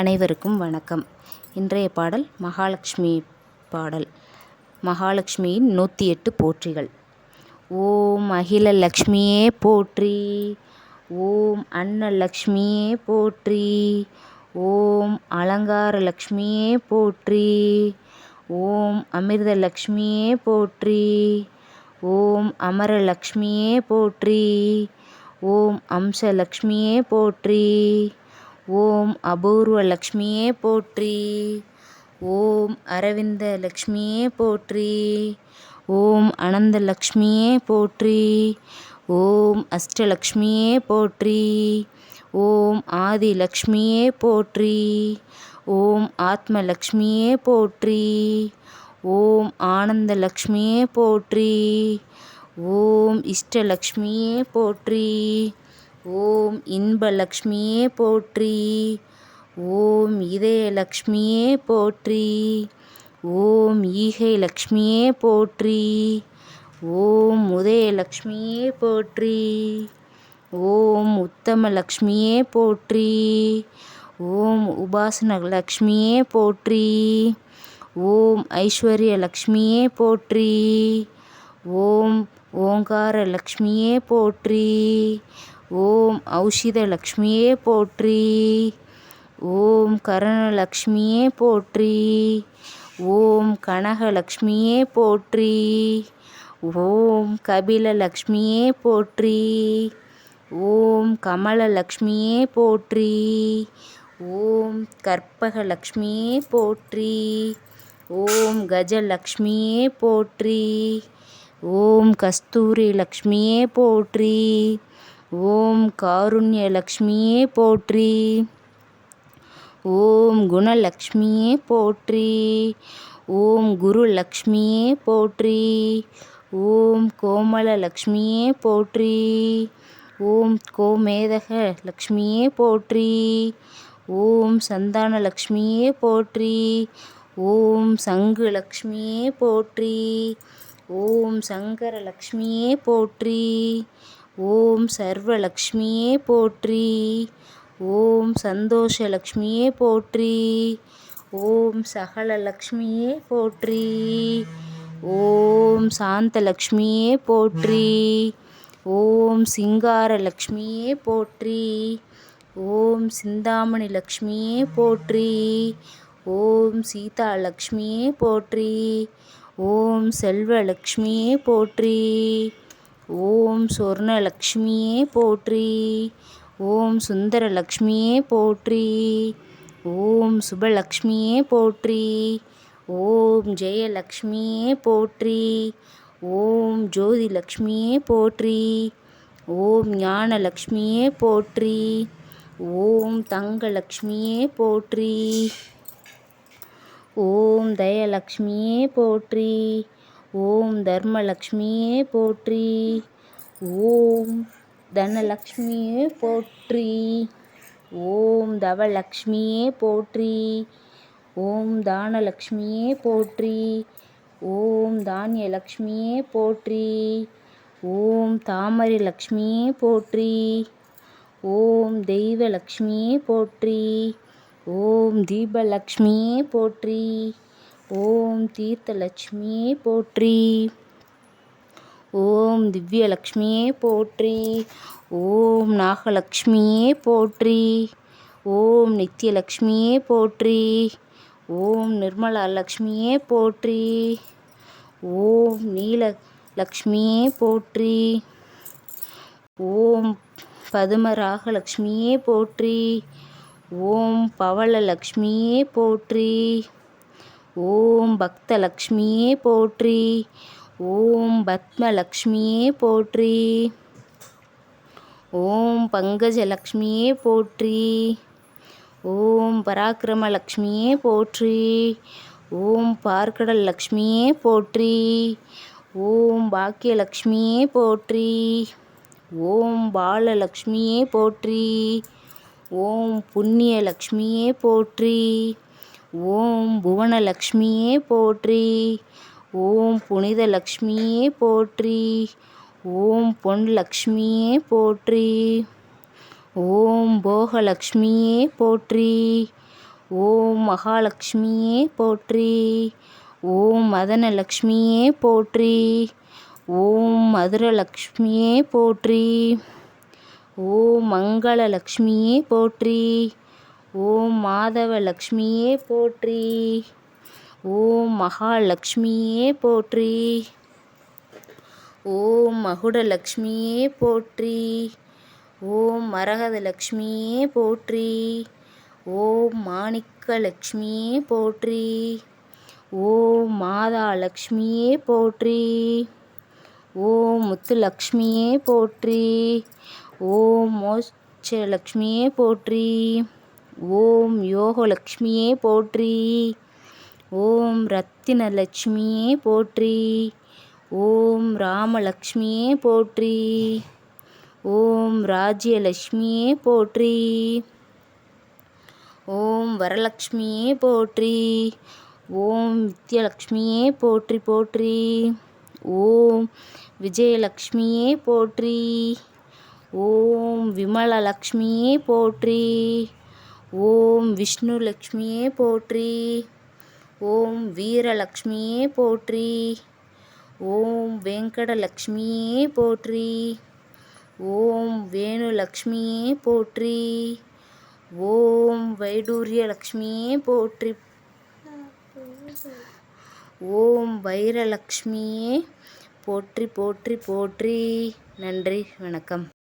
அனைவருக்கும் வணக்கம். இன்றைய பாடல் மகாலட்சுமி பாடல். மகாலட்சுமியின் நூற்றி எட்டு போற்றிகள். ஓம் அகில லக்ஷ்மியே போற்றி ஓம் அன்னலக்ஷ்மியே போற்றி ஓம் அலங்கார லக்ஷ்மியே போற்றி ஓம் அமிர்தலக்ஷ்மியே போற்றி ஓம் அமரலக்ஷ்மியே போற்றி ஓம் அம்சலக்ஷ்மியே போற்றி. ஓம் அபூர்வ லக்ஷ்மியே போற்றி. ஓம் அரவிந்த லக்ஷ்மியே போற்றி. ஓம் அனந்த லக்ஷ்மியே போற்றி. ஓம் அஷ்டலக்ஷ்மியே போற்றி. ஓம் ஆதி லக்ஷ்மியே போற்றி. ஓம் ஆத்மலக்ஷ்மியே போற்றி. ஓம் ஆனந்த லக்ஷ்மியே போற்றி. ஓம் இஷ்டலக்ஷ்மியே போற்றி. ஓம் இன்பலக்ஷ்மியே போற்றி. ஓம் இதயலக்ஷ்மியே போற்றி. ஓம் ஈகை லக்ஷ்மியே போற்றி. ஓம் உதயலக்ஷ்மியே போற்றி. ஓம் உத்தம லக்ஷ்மியே போற்றி. ஓம் உபாசன லக்ஷ்மியே போற்றி. ஓம் ஐஸ்வர்ய லக்ஷ்மியே போற்றி. ஓம் ஓங்கார லக்ஷ்மியே போற்றி. ஓம் ஔஷித லக்ஷ்மியே போற்றி. ஓம் கரணலக்ஷ்மியே போற்றி. ஓம் கனகலக்ஷ்மியே போற்றி. ஓம் கபிலலக்ஷ்மியே போற்றி. ஓம் கமலலக்ஷ்மியே போற்றி. ஓம் கற்பகலக்ஷ்மியே போற்றி. ஓம் கஜலக்ஷ்மியே போற்றி. ஓம் கஸ்தூரி லக்ஷ்மியே போற்றி. ஓம் காருண்யலக்ஷ்மியே போற்றி. ஓம் குணலக்ஷ்மியே போற்றி. ஓம் குரு லக்ஷ்மியே போற்றி. ஓம் கோமல லக்ஷ்மியே போற்றி. ஓம் கோமேதக லக்ஷ்மியே போற்றி. ஓம் சந்தான லக்ஷ்மியே போற்றி. ஓம் சங்கு லக்ஷ்மியே போற்றி. ஓம் சங்கர லக்ஷ்மியே போற்றி. ஓம் சர்வலக்ஷ்மியே போற்றி. ஓம் சந்தோஷ லக்ஷ்மியே போற்றி. ஓம் சகல லக்ஷ்மியே போற்றி. ஓம் சாந்த லக்ஷ்மியே போற்றி. ஓம் சிங்கார லக்ஷ்மியே போற்றி. ஓம் சிந்தாமணி லக்ஷ்மியே போற்றி. ஓம் சீதா லக்ஷ்மியே போற்றி. ஓம் செல்வலக்ஷ்மியே போற்றி. ஓம் சொர்ணலக்ஷ்மியே போற்றி. ஓம் சுந்தரலக்ஷ்மியே போற்றி. ஓம் சுபலக்ஷ்மியே போற்றி. ஓம் ஜெயலக்ஷ்மியே போற்றி. ஓம் ஜோதி லக்ஷ்மியே போற்றி. ஓம் ஞானலக்ஷ்மியே போற்றி. ஓம் தங்கலக்ஷ்மியே போற்றி. ஓம் தயலக்ஷ்மியே போற்றி. ஓம் தர்மலக்ஷ்மியே போற்றி. ஓம் தனலக்ஷ்மியே போற்றி. ஓம் தவலக்ஷ்மியே போற்றி. ஓம் தானலக்ஷ்மியே போற்றி. ஓம் தானியலக்ஷ்மியே போற்றி. ஓம் தாமரை லக்ஷ்மியே போற்றி. ஓம் தெய்வலக்ஷ்மியே போற்றி. ஓம் தீபலக்ஷ்மியே போற்றி. ஓம் தீர்த்தலட்சுமியே போற்றி. ஓம் திவ்யலக்ஷ்மியே போற்றி. ஓம் நாகலக்ஷ்மியே போற்றி. ஓம் நித்யலக்ஷ்மியே போற்றி. ஓம் நிர்மலா லக்ஷ்மியே போற்றி. ஓம் நீல லக்ஷ்மியே போற்றி. ஓம் பதுமராகலக்ஷ்மியே போற்றி. ஓம் பவளலக்ஷ்மியே போற்றி. ஓம் பக்தலக்ஷ்மியே போற்றி. ஓம் பத்மலக்ஷ்மியே போற்றி. ஓம் பங்கஜலக்ஷ்மியே போற்றி. ஓம் பராக்கிரமலக்ஷ்மியே போற்றி. ஓம் பார்க்கடல் லக்ஷ்மியே போற்றி. ஓம் பாக்கியலக்ஷ்மியே போற்றி. ஓம் பாலலக்ஷ்மியே போற்றி. ஓம் புண்ணியலக்ஷ்மியே போற்றி. ஓம் புவனலக்ஷ்மியே போற்றி. ஓம் புனித லக்ஷ்மியே போற்றி. ஓம் பொன் லக்ஷ்மியே போற்றி. ஓம் போகலக்ஷ்மியே போற்றி. ஓம் மகாலட்சுமியே போற்றி. ஓம் மதனலக்ஷ்மியே போற்றி. ஓம் மதுரலக்ஷ்மியே போற்றி. ஓம் மங்களலக்ஷ்மியே போற்றி. ஓம் மாதவ லக்ஷ்மியே போற்றி. ஓம் மகாலட்சுமியே போற்றி. ஓம் மகுடலக்ஷ்மியே போற்றி. ஓம் மரகதலக்ஷ்மியே போற்றி. ஓம் மாணிக்கலக்ஷ்மியே போற்றி. ஓம் மாதாலக்ஷ்மியே போற்றி. ஓம் முத்துலக்ஷ்மியே போற்றி. ஓம் மோட்சலக்ஷ்மியே போற்றி. ஓம் யோகலக்ஷ்மியே போற்றி. ஓம் ரத்தினலட்சுமியே போற்றி. ஓம் ராமலக்ஷ்மியே போற்றி. ஓம் ராஜ்யலக்ஷ்மியே போற்றி. ஓம் வரலக்ஷ்மியே போற்றி. ஓம் வித்யலக்ஷ்மியே போற்றி போற்றி. ஓம் விஜயலக்ஷ்மியே போற்றி. ஓம் விமலலக்ஷ்மியே போற்றி. ஓம் விஷ்ணுலக்ஷ்மியே போற்றி. ஓம் வீரலக்ஷ்மியே போற்றி. ஓம் வெங்கடலக்ஷ்மியே போற்றி. ஓம் வேணுலக்ஷ்மியே போற்றி. ஓம் வைடூரியலக்ஷ்மியே போற்றி. ஓம் வைரலக்ஷ்மியே போற்றி போற்றி போற்றி. நன்றி வணக்கம்.